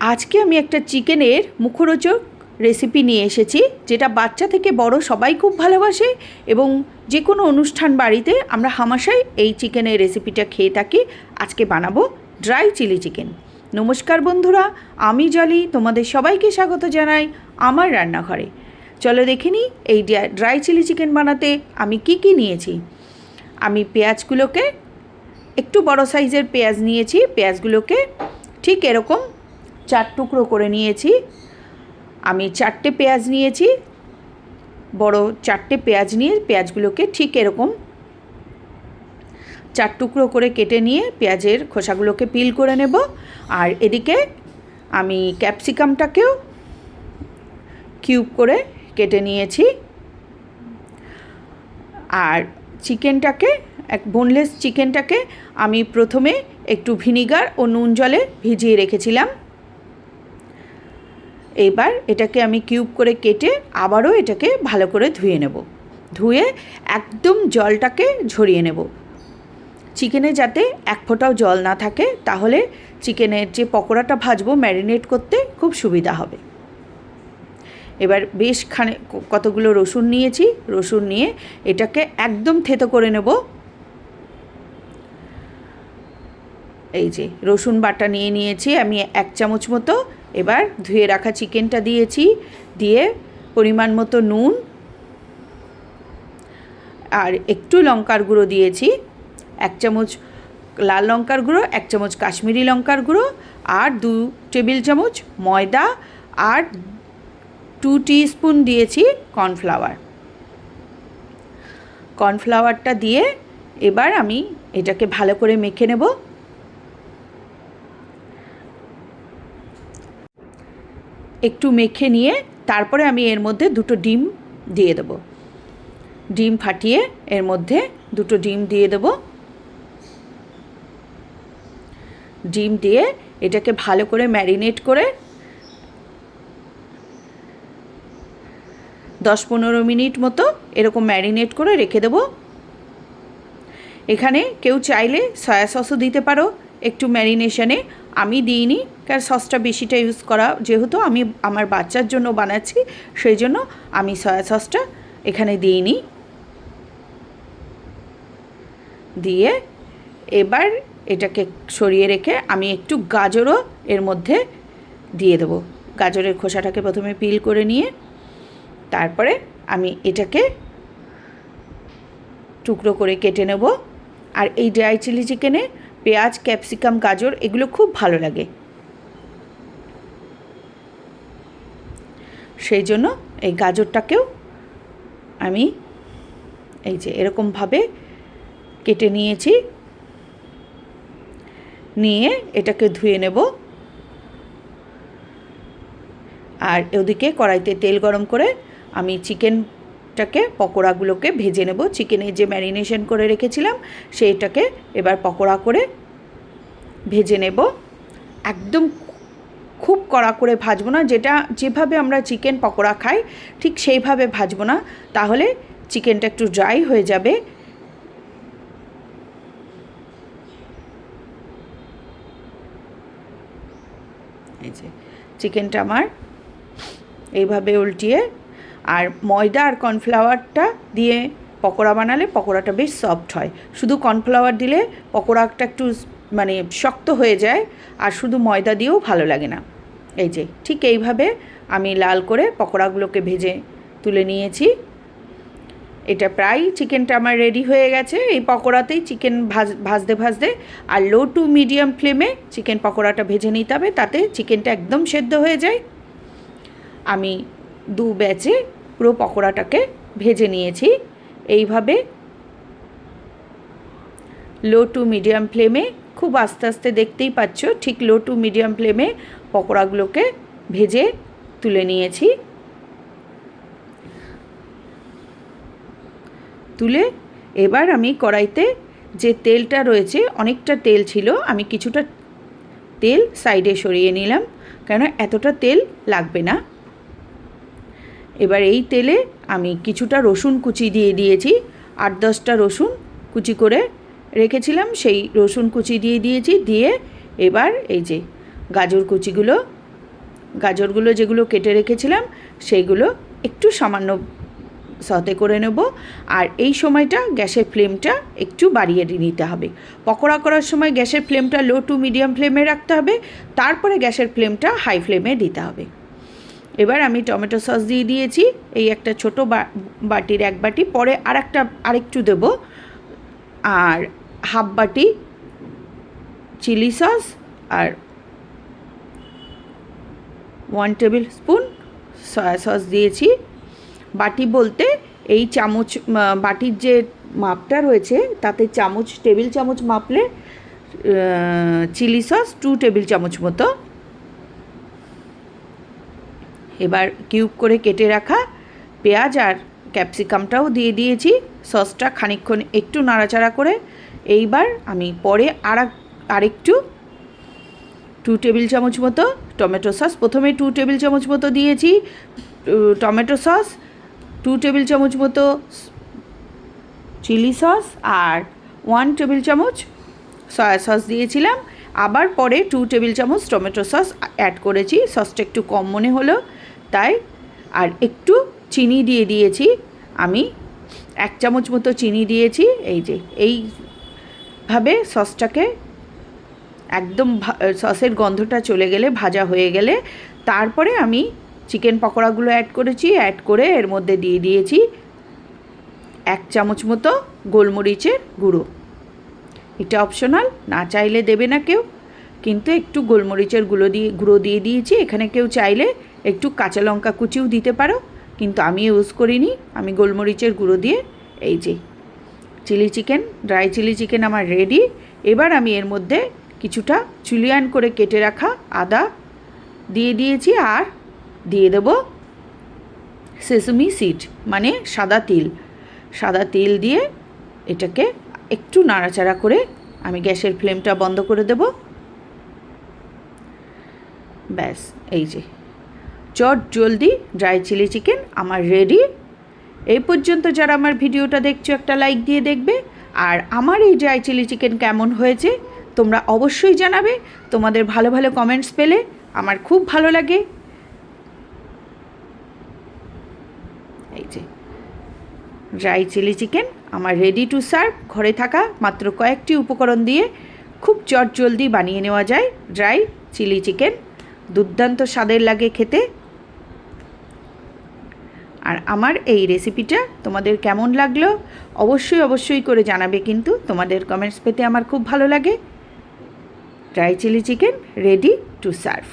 আজকে আমি একটা চিকেনের মুখরোচক রেসিপি নিয়ে এসেছি, যেটা বাচ্চা থেকে বড় সবাই খুব ভালোবাসে এবং যে কোনো অনুষ্ঠান বাড়িতে আমরা হামাশাই এই চিকেনের রেসিপিটা খেয়ে থাকি। আজকে বানাবো ড্রাই চিলি চিকেন নমস্কার বন্ধুরা, আমি জলি, তোমাদের সবাইকে স্বাগত জানাই আমার রান্নাঘরে। চলো দেখে নিই এই ড্রাই চিলি চিকেন বানাতে আমি কি কি নিয়েছি। আমি পেঁয়াজগুলোকে, একটু বড় সাইজের পেঁয়াজ নিয়েছি, পেঁয়াজগুলোকে ঠিক এরকম চার টুকরো করে নিয়েছি। আমি চারটে পেঁয়াজ নিয়েছি। বড় চারটে পেঁয়াজ নিয়ে পেঁয়াজগুলোকে ঠিক এরকম চার টুকরো করে কেটে নিয়ে পেঁয়াজের খোসাগুলোকে পিল করে নেব। আর এদিকে আমি ক্যাপসিকামটাকেও কিউব করে কেটে নিয়েছি। আর চিকেনটাকে, এক বোনলেস চিকেনটাকে আমি প্রথমে একটু ভিনিগার ও নুন জলে ভিজিয়ে রেখেছিলাম। এবার এটাকে আমি কিউব করে কেটে আবারও এটাকে ভালো করে ধুয়ে নেব। ধুয়ে একদম জলটাকে ঝরিয়ে নেব। চিকেনে যাতে এক ফোঁটাও জল না থাকে, তাহলে চিকেনের যে পকোড়াটা ভাজবো ম্যারিনেট করতে খুব সুবিধা হবে। এবার বেশ খানে কতগুলো রসুন নিয়েছি, রসুন নিয়ে এটাকে একদম থেতো করে নেব। এই যে রসুন বাটা নিয়ে নিয়েছি, আমি এক চামচ মতো এবার ধুয়ে রাখা চিকেনটা দিয়েছি, দিয়ে পরিমাণ মতো নুন, আর একটু লঙ্কার গুঁড়ো দিয়েছি, এক চামচ লাল লঙ্কার গুঁড়ো, এক চামচ কাশ্মীরি লঙ্কার গুঁড়ো, আর দু টেবিল চামচ ময়দা, আর টু স্পুন দিয়েছি কর্নফ্লাওয়ার। কর্নফ্লাওয়ারটা দিয়ে এবার আমি এটাকে ভালো করে মেখে নেব। একটু মেখে নিয়ে তারপরে আমি এর মধ্যে দুটো ডিম দিয়ে দেবো। ডিম ফাটিয়ে এর মধ্যে দুটো ডিম দিয়ে দেব। ডিম দিয়ে এটাকে ভালো করে ম্যারিনেট করে দশ পনেরো মিনিট মতো এরকম ম্যারিনেট করে রেখে দেবো। এখানে কেউ চাইলে সয়া সসও দিতে পারো। একটু ম্যারিনেশনে আমি দিইনি, কারণ সসটা বেশিটা ইউজ করা যেহেতু আমি আমার বাচ্চার জন্য বানাচ্ছি, সেই জন্য আমি সয়া সসটা এখানে দিইনি। দিয়ে এবার এটাকে সরিয়ে রেখে আমি একটু গাজরও এর মধ্যে দিয়ে দেবো। গাজরের খোসাটাকে প্রথমে পিল করে নিয়ে, তারপরে আমি এটাকে টুকরো করে কেটে নেব। আর এই ড্রাই চিলি চিকেনে পেঁয়াজ, ক্যাপসিকাম, গাজর, এগুলো খুব ভালো লাগে। সেই জন্য এই গাজরটাকেও আমি এই যে এরকমভাবে কেটে নিয়েছি। নিয়ে এটাকে ধুয়ে নেব। আর ওদিকে কড়াইতে তেল গরম করে আমি চিকেনটাকে পকোড়াগুলোকে ভেজে নেব। চিকেনের যে ম্যারিনেশন করে রেখেছিলাম, সেইটাকে এবার পকোড়া করে ভেজে নেব। একদম খুব কড়া করে ভাজবো না, যেটা যেভাবে আমরা চিকেন পকোড়া খাই, ঠিক সেইভাবে ভাজবো না। তাহলে চিকেনটা একটু ড্রাই হয়ে যাবে। চিকেনটা আমার এইভাবে উল্টিয়ে আর ময়দা আর কর্নফ্লাওয়ারটা দিয়ে পকোড়া বানালে পকোড়াটা বেশ সফট হয়। শুধু কর্নফ্লাওয়ার দিলে পকোড়াটা একটু মানে শক্ত হয়ে যায় আর শুধু ময়দা দিয়েও ভালো লাগে না। এই যে, ঠিক এইভাবে আমি লাল করে পকোড়াগুলোকে ভেজে তুলে নিয়েছি। এটা প্রায় চিকেনটা আমার রেডি হয়ে গেছে। এই পকোড়াতেই চিকেন ভাজ, ভাজতে ভাজতে আর লো টু মিডিয়াম ফ্লেমে চিকেন পকোড়াটা ভেজে নিতে হবে, তাতে চিকেনটা একদম সেদ্ধ হয়ে যায়। আমি দু ব্যাচে পুরো পকোড়াটাকে ভেজে নিয়েছি। এইভাবে লো টু মিডিয়াম ফ্লেমে খুব আস্তে আস্তে দেখতেই পাচ্ছ, ঠিক লো টু মিডিয়াম ফ্লেমে পকোড়াগুলোকে ভেজে তুলে নিয়েছি। তুলে এবার আমি কড়াইতে যে তেলটা রয়েছে, অনেকটা তেল ছিল, আমি কিছুটা তেল সাইডে সরিয়ে নিলাম, কেন এতটা তেল লাগবে না। এবার এই তেলে আমি কিছুটা রসুন কুচি দিয়ে দিয়েছি, আট দশটা রসুন কুচি করে রেখেছিলাম, সেই রসুন কুচি দিয়ে দিয়েছি, দিয়ে এবার এই যে গাজর কুচিগুলো, গাজরগুলো যেগুলো কেটে রেখেছিলাম, সেইগুলো একটু সামান্য সতে করে নেব। আর এই সময়টা গ্যাসের ফ্লেমটা একটু বাড়িয়ে নিতে হবে। পকোড়া করার সময় গ্যাসের ফ্লেমটা লো টু মিডিয়াম ফ্লেমে রাখতে হবে, তারপরে গ্যাসের ফ্লেমটা হাই ফ্লেমে দিতে হবে। এবার আমি টমেটো সস দিয়ে দিয়েছি, এই একটা ছোট বাটির এক বাটি, পরে আর একটা আরেকটু দেব। আর হাফ বাটি চিলি সস আর one tablespoon soya sauce দিয়েছি। বাটি বলতে এই চামচ বাটির যে মাপটা রয়েছে, তাতে চামচ টেবিল চামচ মাপলে চিলি সস টু টেবিল চামচ মতো। এবার কিউব করে কেটে রাখা পেঁয়াজ আর ক্যাপসিকামটাও দিয়ে দিয়েছি। সসটা খানিকক্ষণ একটু নাড়াচাড়া করে। এইবার আমি পরে আর, আরেকটু টু টেবিল চামচ মতো টমেটো সস। প্রথমে টু টেবিল চামচ মতো দিয়েছি। টমেটো সস টু টেবিল চামচ মতো চিলি সস আর ওয়ান টেবিল চামচ সয়া সস দিয়েছিলাম। আবার পরে টু টেবিল চামচ টমেটো সস অ্যাড করেছি। সসটা একটু কম মনে হলো। তাই আর একটু চিনি দিয়ে দিয়েছি। আমি এক চামচ মতো চিনি দিয়েছি। এই যে, এইভাবে সসটাকে একদম সসের গন্ধটা চলে গেলে, ভাজা হয়ে গেলে, তারপরে আমি চিকেন পকোড়াগুলো অ্যাড করেছি। অ্যাড করে এর মধ্যে দিয়ে দিয়েছি এক চামচ মতো গোলমরিচের গুঁড়ো। এটা অপশনাল না চাইলে দেবে না কেউ। কিন্তু একটু গোলমরিচের গুঁড়ো দিয়ে গুঁড়ো দিয়ে দিয়েছি। এখানে কেউ চাইলে একটু কাঁচা লঙ্কা কুচিও দিতে পারো, কিন্তু আমি ইউজ করিনি। আমি গোলমরিচের গুঁড়ো দিয়ে, এই যে chilli chicken dry chilli chicken আমার রেডি এবার আমি এর মধ্যে কিছুটা চুলিয়ান করে কেটে রাখা আদা দিয়ে দিয়েছি আর দিয়ে দেবো সেসমি সিড মানে সাদা তিল। সাদা তিল দিয়ে এটাকে একটু নাড়াচাড়া করে আমি গ্যাসের ফ্লেমটা বন্ধ করে দেব। ব্যাস, এই যে। চট জলদি ড্রাই চিলি চিকেন আমার রেডি। এই পর্যন্ত যারা আমার ভিডিওটা দেখছ একটা লাইক দিয়ে দেখবে। আর আমার এই ড্রাই চিলি চিকেন কেমন হয়েছে তোমরা অবশ্যই জানাবে। তোমাদের ভালো ভালো কমেন্টস পেলে আমার খুব ভালো লাগে। এই যে, ড্রাই চিলি চিকেন আমার রেডি টু সার্ভ। ঘরে থাকা মাত্র কয়েকটি উপকরণ দিয়ে খুব চট জলদি বানিয়ে নেওয়া যায় ড্রাই চিলি চিকেন। দুর্দান্ত স্বাদের লাগে খেতে। আর আমার এই রেসিপিটা তোমাদের কেমন লাগল? অবশ্যই অবশ্যই করে জানাবে কিন্তু তোমাদের কমেন্টস পেতে আমার খুব ভালো লাগে। Dry chilli chicken ready to serve